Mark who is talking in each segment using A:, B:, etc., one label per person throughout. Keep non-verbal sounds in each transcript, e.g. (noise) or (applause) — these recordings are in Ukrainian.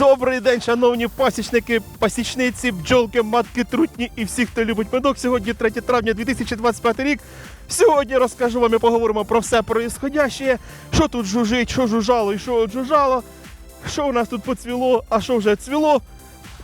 A: Добрий день, шановні пасічники, пасічниці, бджолки, матки, трутні і всі, хто любить медок. Сьогодні 3 травня 2025 рік. Сьогодні розкажу вам і поговоримо про все происходяще, що тут жужить, що жужало і що жужало, що у нас тут поцвіло, а що вже цвіло,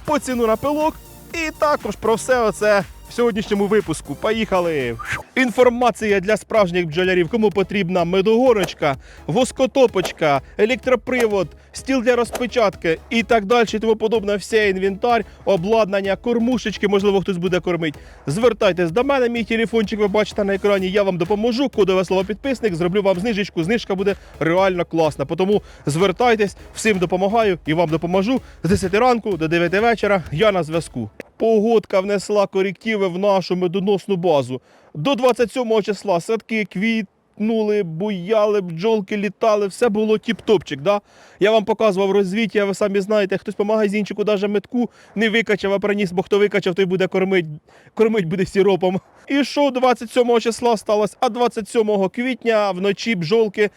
A: по ціну на пилок. І також про все оце в сьогоднішньому випуску. Поїхали! Інформація для справжніх бджолярів, кому потрібна медогорочка, воскотопочка, електропривод, стіл для розпечатки і так далі, тому подобне. Все інвентар, обладнання, кормушечки, можливо, хтось буде кормити. Звертайтесь до мене, мій телефончик ви бачите на екрані. Я вам допоможу. Кодове слово підписник, зроблю вам знижечку. Знижка буде реально класна. Тому звертайтесь, всім допомагаю і вам допоможу з 10 ранку до 9 вечора. Я на зв'язку. Погодка внесла корективи в нашу медоносну базу. До 27 числа садки квітнули, буяли, бджолки літали, все було тіп-топчик. Да? Я вам показував розвіття, ви самі знаєте, хтось по магазинчику навіть метку не викачав, а приніс, бо хто викачав, той буде кормить, кормить буде сіропом. І що 27 числа сталося? А 27 квітня вночі бджолки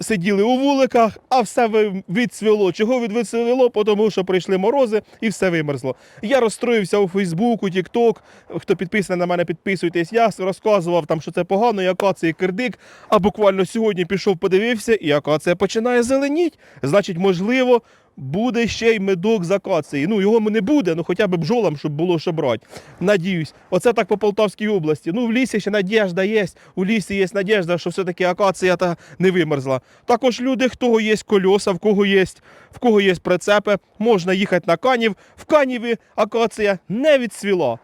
A: сиділи у вуликах, а все відцвіло. Чого від відцвіло? Тому що прийшли морози і все вимерзло. Я розстроївся у Фейсбуку, Тікток. Хто підписаний на мене, підписуйтесь. Я розказував там, що це погано, яка це кирдик. А буквально сьогодні пішов, подивився, і акація починає зеленіть. Значить, можливо. Буде ще й медок з акації. Ну, його не буде, ну хоча б бжолам, щоб було що брати. Надіюсь. Оце так по Полтавській області. Ну, в лісі ще надіжда є. У лісі є надіжда, що все-таки акація та не вимерзла. Також люди, кого є кольоса, в кого є, в кого є прицепи, можна їхати на канів. В каніві акація не відцвіла.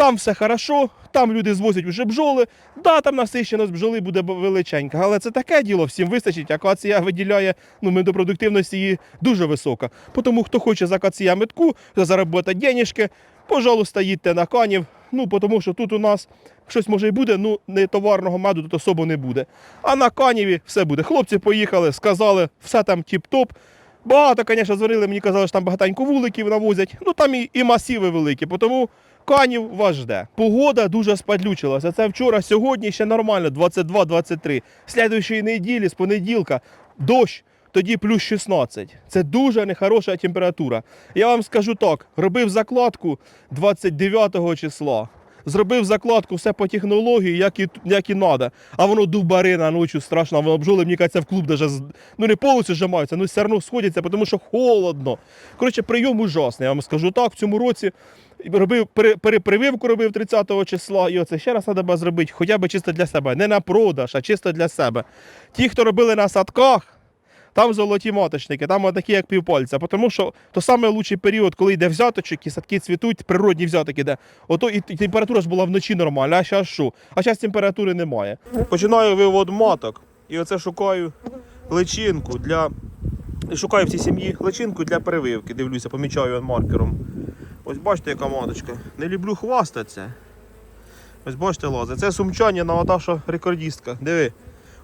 A: Там все хорошо, там люди звозять уже бджоли. Да, там насищеність бджоли буде величенька, але це таке діло, всім вистачить. Акація виділяє ну, медопродуктивності її дуже висока. Тому хто хоче з акація метку, заробити денежки, пожалуйста, їдьте на канів. Ну, тому що тут у нас щось може і буде, ну не товарного меду тут особо не буде. А на каніві все буде. Хлопці поїхали, сказали, все там тіп-топ. Багато, звісно, зварили, мені казали, що там багатенько вуликів навозять. Ну там і, і масиви великі, тому канів вас жде. Погода дуже спадлючилася. Це вчора, сьогодні ще нормально, 22-23. Слідуючої неділі, з понеділка, дощ. Тоді плюс 16. Це дуже нехороша температура. Я вам скажу так: робив закладку 29 числа. Зробив закладку все по технології, як і, як і треба. А воно дубарина ночі страшно, воно бджоли, мені кажеться, в клуб даже, ну не повністю зжимаються, ну все одно сходяться, тому що холодно. Коротше, прийом ужасний, я вам скажу так, в цьому році робив перепрививку робив 30 числа, і оце ще раз треба зробити, хоча б чисто для себе. Не на продаж, а чисто для себе. Ті, хто робили на садках, там золоті маточники, там такі, як півпальця. Тому що то саме лучший період, коли йде взяточок, і садки цвітуть, природній взяток іде. Ото і температура ж була вночі нормальна, а зараз що? А зараз температури немає. Починаю вивод маток. І оце шукаю личинку для. Шукаю в цій сім'ї личинку для перевивки. Дивлюся, помічаю маркером. Ось бачите, яка маточка. Не люблю хвастатися. Ось бачите, лазе. Це сумчання на Наташа рекордістка. Диви.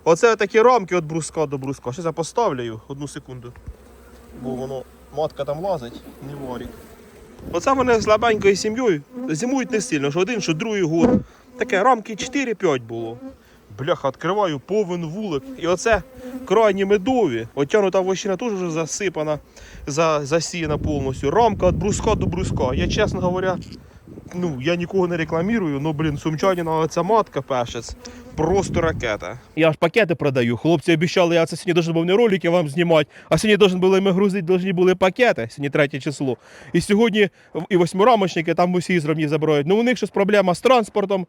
A: Оце такі рамки від бруска до бруска. Щось я поставлю одну секунду. Бо воно матка там лазить, не варік. Оце вони з лабенькою сім'єю зимують не сильно, що один, що другий год. Таке рамки 4-5 було. Бляха, відкриваю повен вулик. І оце крайні медові. Отягнута вощина теж вже засипана, засіяна повністю. Рамка від бруска до бруска. Я, чесно говоря, ну, я нікого не рекламірую, ну, блін, сумчанина ця матка пешець. Просто ракета. Я ж пакети продаю. Хлопці обіцяли, я це сьогодні должен був не ролики вам знімати, а сьогодні должен були ми грузити, должні були пакети, сьогодні третє число. І сьогодні і восьмирамочники там усі зробні забирають. Ну у них щось проблема з транспортом.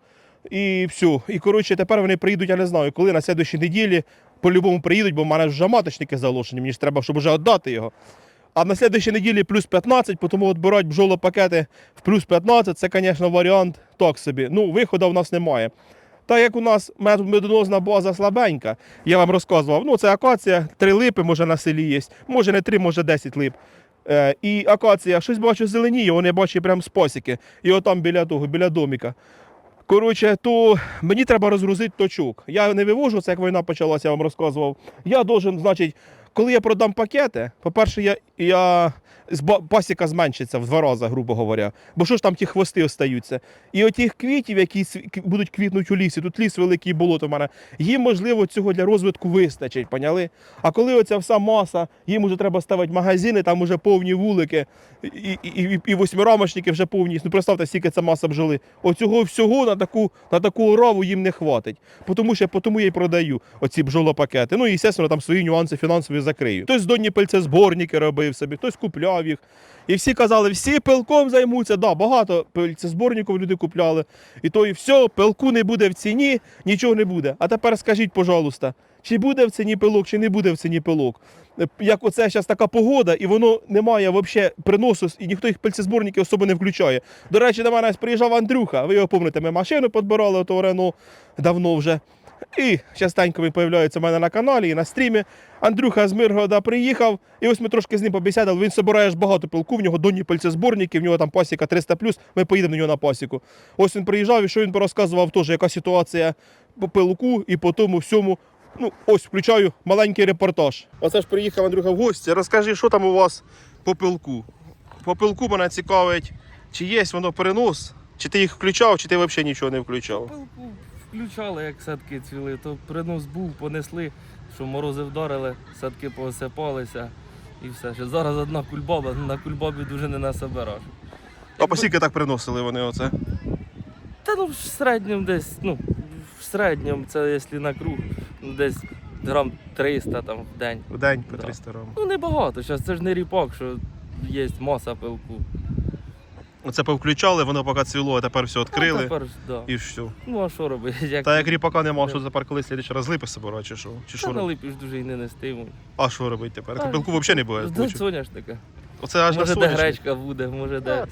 A: І все. І коротше, тепер вони приїдуть, я не знаю, коли на слідчій неділі по-любому приїдуть, бо в мене вже маточники заложені, мені ж треба, щоб вже віддати його. А на слідчій неділі плюс 15, тому відбирати бджолопакети в плюс 15, це, звісно, варіант так собі. Ну, виходу в нас немає. Так як у нас мед- медоносна база слабенька, я вам розказував, ну це акація, три липи може на селі є, може не три, може 10 лип. Е, і акація, щось бачу зеленіє, вони бачу прям з пасіки. І отам біля того, біля доміка. Коротше, то мені треба розгрузити точок. Я не вивожу це, як війна почалася, я вам розказував. Я должен, значить, коли я продам пакети, по-перше, я, я зба- пасіка зменшиться в два рази, грубо говоря. Бо що ж там ті хвости остаються? І отих квітів, які будуть квітнути у лісі, тут ліс великий болото в мене, їм можливо цього для розвитку вистачить, поняли? А коли оця вся маса, їм вже треба ставити магазини, там вже повні вулики, і, і, і, і восьмирамочники вже повні. Ну представте, скільки ця маса бджоли. Оцього всього на таку, на таку ораву їм не хватить. Тому що тому я й продаю оці бджолопакети. Ну і звісно, там свої нюанси фінансові закрию. Хтось донні пильцезборники робив собі, хтось купляв їх. І всі казали, всі пилком займуться. Да, багато пильцезборників люди купляли. І то і все, пилку не буде в ціні, нічого не буде. А тепер скажіть, пожалуйста, чи буде в ціні пилок, чи не буде в ціні пилок. Як оце зараз така погода, і воно не має взагалі приносу, і ніхто їх пильцезборники особо не включає. До речі, до мене приїжджав Андрюха, ви його пам'ятаєте, ми машину підбирали, то Рено давно вже. І частенько він появляється в мене на каналі і на стрімі. Андрюха з Миргорода приїхав, і ось ми трошки з ним побесідали. Він собирає ж багато пилку, в нього донні пильцезборники, в нього там пасіка 300+, ми поїдемо до нього на пасіку. Ось він приїжджав і що він порозказував теж, яка ситуація по пилку і по тому всьому. Ну, ось включаю маленький репортаж. Оце ж приїхав Андрюха в гості. Розкажи, що там у вас по пилку. По пилку мене цікавить, чи є воно перенос, чи ти їх включав, чи ти взагалі нічого не включав.
B: Пилку включали, як садки цвіли, то принос був, понесли, що морози вдарили, садки поосипалися і все. Ще зараз одна кульбаба, на кульбабі дуже не насобираш.
A: А по скільки так приносили вони оце?
B: Та ну в середньому десь, ну, в середньому, це якщо на круг, ну десь грам 300 там в день.
A: В день по 300 грам.
B: Ну небагато, зараз це ж не ріпак, що є маса пилку.
A: Оце повключали, воно поки цвіло, а тепер все
B: А
A: відкрили
B: тепер, да.
A: і все.
B: Ну а що робити? Як...
A: Та як ріпака нема, що тепер коли слідчий раз липи собирати, чи що? Чи що
B: Та
A: робити?
B: дуже і не нестимуть.
A: А що робити тепер? Так взагалі не буде.
B: До
A: получу.
B: соняшника.
A: Оце аж на
B: Може де
A: сонячний.
B: гречка буде, може де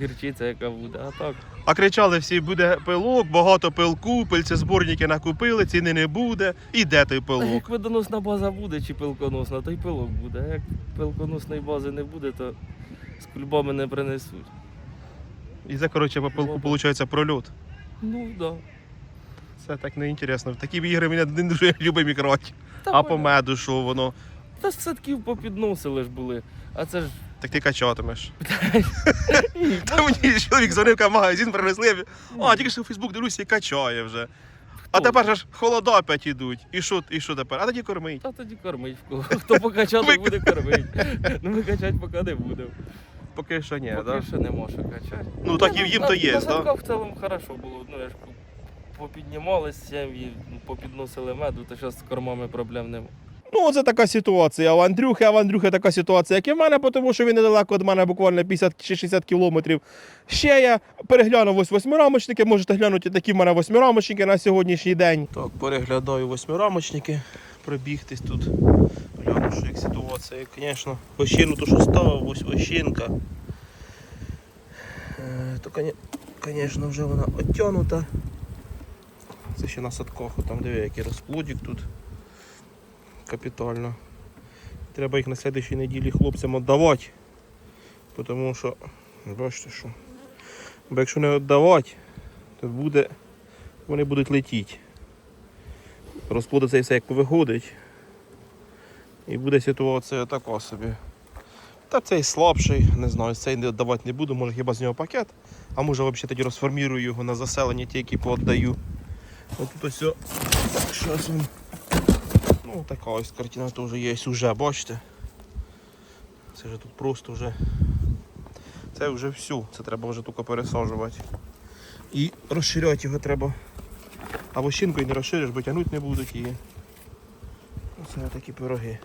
B: гірчиця яка буде, а так.
A: А кричали всі, буде пилок, багато пилку, пильцезборники накупили, ціни не буде. І де той
B: А
A: пилок?
B: як видоносна база буде чи пилконосна, то й пилок буде. А як пилконосної бази не буде, то з кульбами не принесуть.
A: І це, коротше, по пилку виходить прольот.
B: Ну так. Да.
A: Це так неінтересно. В такі ігри мене не дуже (laughs) любить грати. А по меду що воно?
B: Та з садків попідносили ж були. А це ж.
A: Так ти качатимеш. (laughs) Та мені чоловік дзвонив, каже, магазин принесли. А, тільки що в Фейсбук дивлюся і качає вже. А тепер же ж холода опять ідуть. І що, і що тепер? А тоді кормить.
B: Та тоді кормить. Хто покачати буде кормити. Ну ми качати поки не будемо.
A: Поки що ні,
B: Поки
A: так?
B: що нема що качати.
A: Ну так і їм то є, так?
B: садках в цілому хорошо було. Ну я ж попіднімались сім'ї, попідносили меду, то зараз з кормами проблем нема.
A: Ну, оце така ситуація. У Андрюхи, а в Андрюхи така ситуація, як і в мене, тому що він недалеко від мене, буквально 50 чи 60 кілометрів. Ще я переглянув ось восьмирамочники, можете глянути такі в мене восьмирамочники на сьогоднішній день. Так, переглядаю восьмирамочники, пробігтись тут. Що як ситуація, звісно. Вощину то, що ставив, ось вощинка. Е, То, звісно, вже вона оттянута. Це ще на садках, там диви, який розплодик тут капітально. Треба їх на слідчій неділі хлопцям віддавати. Тому що, бачите що. Бо якщо не віддавати, то буде, вони будуть летіти. Розплоди цей все як повиходить. І буде ситуація така собі. Та цей слабший, не знаю, цей не віддавати не буду, може хіба з нього пакет, а може взагалі тоді розформірую його на заселення, ті, які пооддаю. Ось тут ось. щас він. Ну, така ось картина теж є уже, бачите? Це вже тут просто вже. Це вже все. Це треба вже тільки пересаджувати. І розширяти його треба. Або щінкою не розшириш, бо тягнути не будуть її. Оце такі пироги.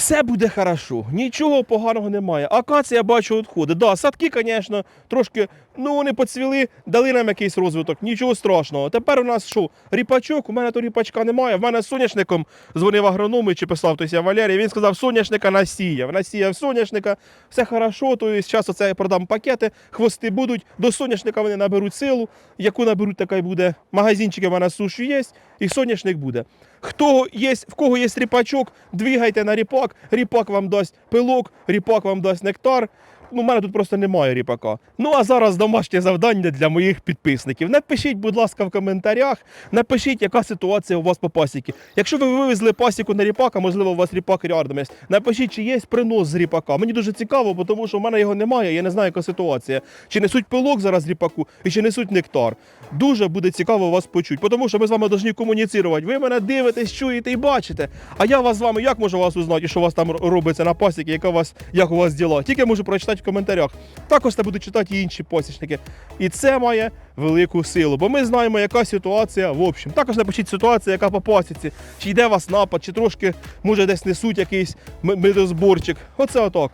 A: Все буде хорошо, нічого поганого немає. Акація бачу відходить. Да, садки, звісно, трошки, ну вони поцвіли, дали нам якийсь розвиток, нічого страшного. Тепер у нас що? Ріпачок, у мене то ріпачка немає. В мене з соняшником дзвонив агроном чи писав тось я Валерій. Він сказав, соняшника насіяв. Насіяв соняшника, все хорошо, то є зараз оце я продам пакети, хвости будуть. До соняшника вони наберуть силу. Яку наберуть, така й буде. Магазинчики в мене суші є, і соняшник буде. Хто є, в кого є ріпачок, двігайте на ріпак, ріпак вам дасть пилок, ріпак вам дасть нектар. Ну, у мене тут просто немає ріпака. Ну а зараз домашнє завдання для моїх підписників. Напишіть, будь ласка, в коментарях, напишіть, яка ситуація у вас по пасіки. Якщо ви вивезли пасіку на ріпака, можливо, у вас ріпак рядом є. Напишіть, чи є принос з ріпака. Мені дуже цікаво, бо тому що в мене його немає, я не знаю, яка ситуація. Чи несуть пилок зараз ріпаку і чи несуть нектар. Дуже буде цікаво вас почути, тому що ми з вами повинні комуніцирувати. Ви мене дивитесь, чуєте і бачите. А я вас з вами як можу вас узнати, що у вас там робиться на пасіки, яка у вас, як у вас діла? Тільки можу прочитати в коментарях. Також це будуть читати і інші посічники. І це має велику силу, бо ми знаємо, яка ситуація в общем. Також напишіть ситуація, яка по пасіці, чи йде вас напад, чи трошки, може, десь несуть якийсь медозборчик. Оце отак.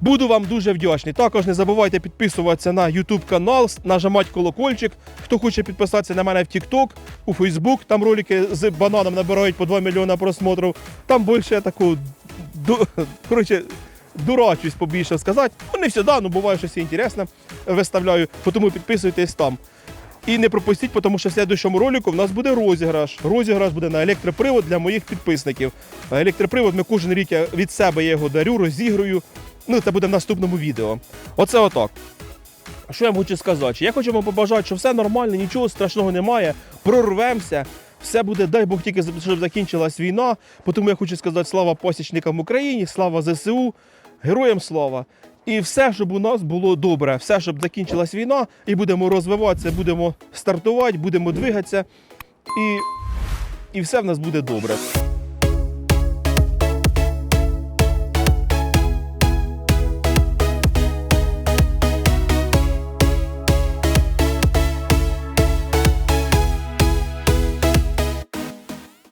A: Буду вам дуже вдячний. Також не забувайте підписуватися на YouTube канал, нажимати колокольчик. Хто хоче підписатися на мене в TikTok, у Facebook, там ролики з бананом набирають по 2 мільйона просмотрів. Там більше ду- коротше, дурачусь побільше сказати. Ну, не завжди, ну буває щось інтересне виставляю, тому підписуйтесь там. І не пропустіть, тому що в слідчому ролику в нас буде розіграш. Розіграш буде на електропривод для моїх підписників. Електропривод ми кожен рік від себе я його дарю, розіграю. Ну, це буде в наступному відео. Оце отак. Що я вам хочу сказати? Я хочу вам побажати, що все нормально, нічого страшного немає. Прорвемося. Все буде, дай Бог, тільки щоб закінчилась війна. Тому я хочу сказати слава посічникам Україні, слава ЗСУ, героям слава. І все, щоб у нас було добре, все, щоб закінчилась війна, і будемо розвиватися, будемо стартувати, будемо двигатися, і, і все в нас буде добре.